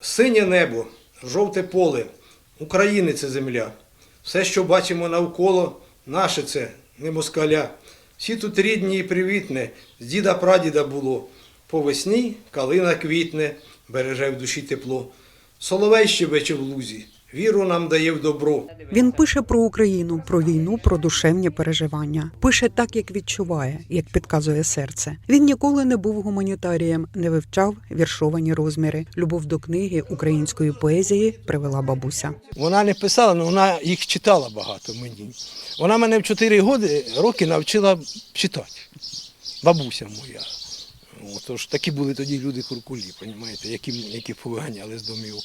Синє небо, жовте поле, України це земля. Все, що бачимо навколо, наше це, не москаля. Всі тут рідні і привітне, з діда прадіда було. По весні калина квітне, береже в душі тепло. Соловей щебече в лузі, віру нам дає в добро. Він пише про Україну, про війну, про душевні переживання. Пише так, як відчуває, як підказує серце. Він ніколи не був гуманітарієм, не вивчав віршовані розміри. Любов до книги української поезії привела бабуся. Вона не писала, але вона їх читала багато мені. Вона мене в 4 роки, роки навчила читати. Бабуся моя. Отож, такі були тоді люди куркулі, розумієте, які, які повиганяли з домівок.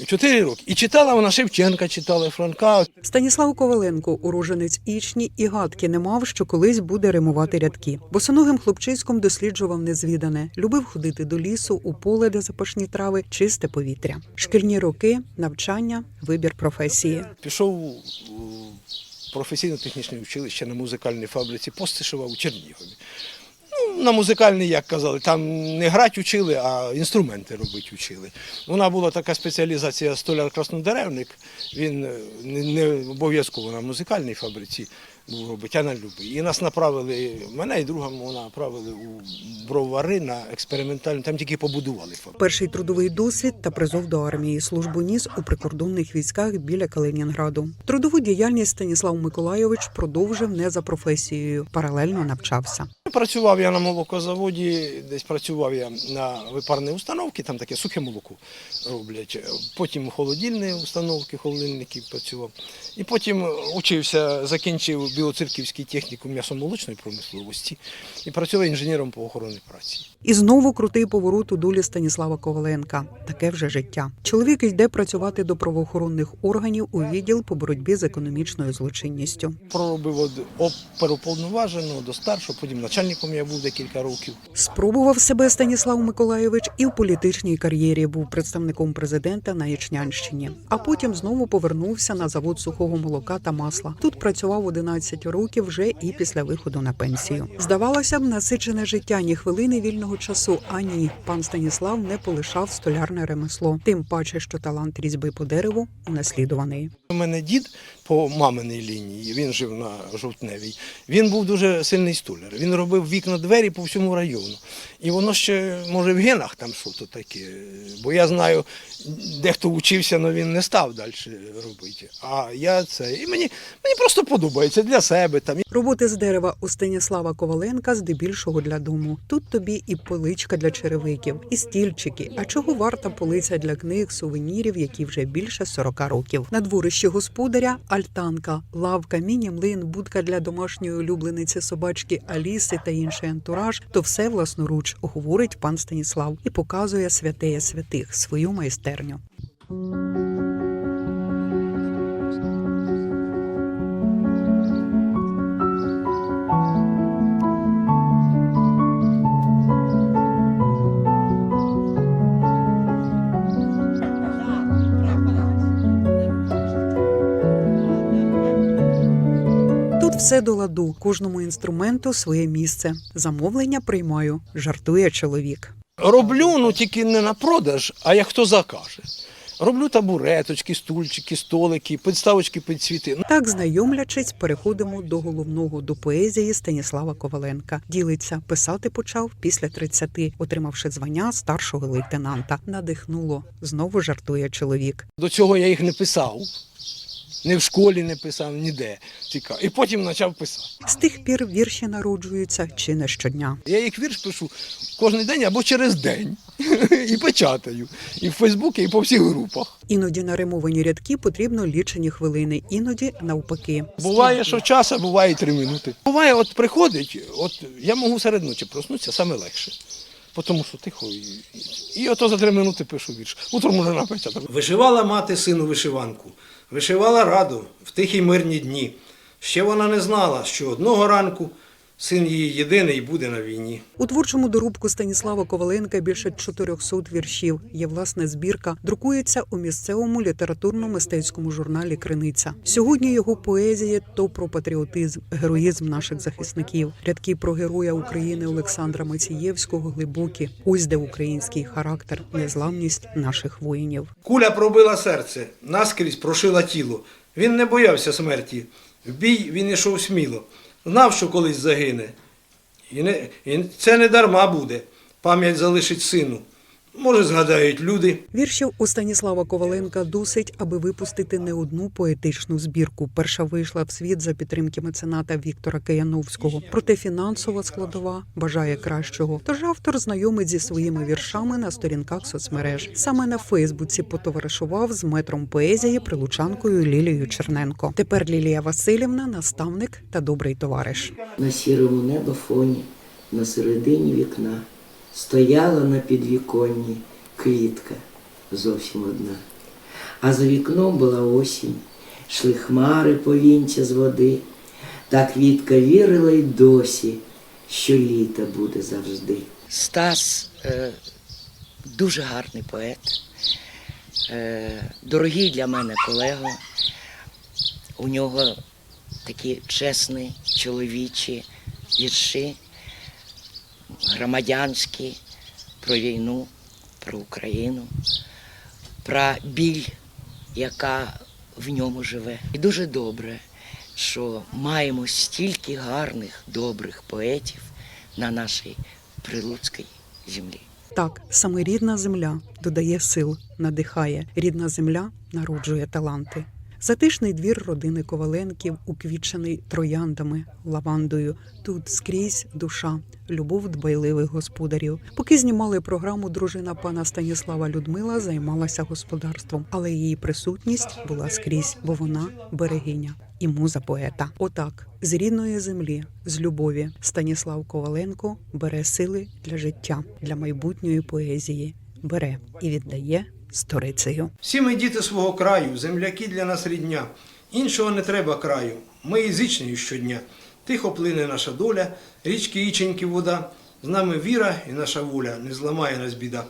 В 4 роки. І читала вона Шевченка, читала Франка. Станіслав Коваленко, уроженець Ічні, і гадки не мав, що колись буде римувати рядки. Босоногим хлопчиськом досліджував незвідане, любив ходити до лісу, у поле, де запашні трави, чисте повітря. Шкільні роки, навчання, вибір професії. Пішов у професійно-технічне училище на музикальній фабриці Постишева у Чернігові. На музикальний, як казали, там не грати учили, а інструменти робити вчили. Вона була така спеціалізація столяр-краснодеревник. Він е, не обов'язково на музикальній фабриці був робити, а любий. І нас направили, мене і друга направили у бровари на експериментальну, там тільки побудували. Перший трудовий досвід та призов до армії. Службу ніс у прикордонних військах біля Калинінграду. Трудову діяльність Станіслав Миколайович продовжив не за професією, паралельно навчався. Працював я на молокозаводі, десь працював я на випарній установці, там таке сухе молоко роблять. Потім холодильні установки, холодильники працював. І потім учився, закінчив біоцирківський технікум м'ясомолочної промисловості і працював інженером по охороні праці. І знову крутий поворот у долі Станіслава Коваленка. Таке вже життя. Чоловік йде працювати до правоохоронних органів у відділ по боротьбі з економічною злочинністю. Проробив від оперуповноваженого до старшого, потім начальником я був декілька років. Спробував себе Станіслав Миколайович і в політичній кар'єрі був представником президента на Ячнянщині. А потім знову повернувся на завод сухого молока та масла. Тут працював 11 років вже і після виходу на пенсію. Здавалося б, насичене життя ні хвилини вільного часу. А ні, пан Станіслав не полишав столярне ремесло. Тим паче, що талант різьби по дереву унаслідуваний. У мене дід по маминій лінії, він жив на жовтневій. Він був дуже сильний столяр. Він робив вікна двері по всьому району. І воно ще, може, в генах там щось таке. Бо я знаю, дехто вчився, але він не став далі робити. А я це. І мені, мені просто подобається для себе. Там. Роботи з дерева у Станіслава Коваленка здебільшого для дому. Тут тобі і поличка для черевиків, і стільчики. А чого варта полиця для книг, сувенірів, які вже більше 40 років. На дворищі господаря альтанка, лавка, міні-млин, будка для домашньої улюблениці собачки Аліси та інший антураж. То все власноруч, говорить пан Станіслав і показує святеє святих свою майстерню. Все до ладу, кожному інструменту своє місце. Замовлення приймаю, жартує чоловік. Роблю, ну тільки не на продаж, а як хто закаже. Роблю табуреточки, стульчики, столики, підставочки під цвіти. Ну, Так, знайомлячись, переходимо до головного до поезії Станіслава Коваленка. Ділиться, писати почав після 30, отримавши звання старшого лейтенанта. Надихнуло. Знову жартує чоловік. До цього я їх не писав. Ні в школі не писав, ніде. Тільки. І потім почав писати. З тих пір вірші народжуються чи не щодня. Я їх вірш пишу кожен день або через день. І печатаю. І в Фейсбуці, і по всіх групах. Іноді на римовані рядки потрібно лічені хвилини, іноді навпаки. Буває, що час, а буває три минути. Буває, от приходить, от я можу серед ночі проснутися саме легше. Тому що тихо. І, і ото за три минути пишу вірш. Утром можна напечатати. Вишивала мати сину вишиванку, вишивала раду в тихі мирні дні. Ще вона не знала, що одного ранку Син її єдиний і буде на війні. У творчому доробку Станіслава Коваленка більше 400 віршів. Є власна збірка, друкується у місцевому літературно-мистецькому журналі Криниця. Сьогодні його поезія то про патріотизм, героїзм наших захисників. Рядки про героя України Олександра Мацієвського глибокі. Ось де український характер, незламність наших воїнів. Куля пробила серце, наскрізь прошила тіло. Він не боявся смерті. В бій він ішов сміло. Знав, що колись загине. І, не, і це не дарма буде. Пам'ять залишить сину. Може, згадають люди. Віршів у Станіслава Коваленка досить, аби випустити не одну поетичну збірку. Перша вийшла в світ за підтримки мецената Віктора Кияновського. Проте фінансова складова бажає кращого. Тож автор знайомить зі своїми віршами на сторінках соцмереж. Саме на Фейсбуці потоваришував з метром поезії прилучанкою Лілією Черненко. Тепер Лілія Васильівна наставник та добрий товариш. На сірому небофоні, на середині вікна, стояла на підвіконні квітка зовсім одна. А за вікном була осінь, йшли хмари повінця з води. Та квітка вірила й досі, що літо буде завжди. Стас е, дуже гарний поет, е, дорогий для мене колега. У нього такі чесні чоловічі вірші, громадянські про війну, про Україну, про біль, яка в ньому живе. І дуже добре, що маємо стільки гарних, добрих поетів на нашій прилуцькій землі. Так, саме рідна земля додає сил, надихає. Рідна земля народжує таланти. Затишний двір родини Коваленків, уквічений трояндами, лавандою. Тут скрізь душа, любов дбайливих господарів. Поки знімали програму, дружина пана Станіслава Людмила займалася господарством, але її присутність була скрізь, бо вона берегиня і муза поета. Отак, з рідної землі, з любові, Станіслав Коваленко бере сили для життя, для майбутньої поезії, бере і віддає сторицею. Всі ми діти свого краю, земляки для нас рідня. Іншого не треба краю. Ми із щодня. Тихо плине наша доля, річки Іченьки вода. З нами віра і наша воля, не зламає нас біда.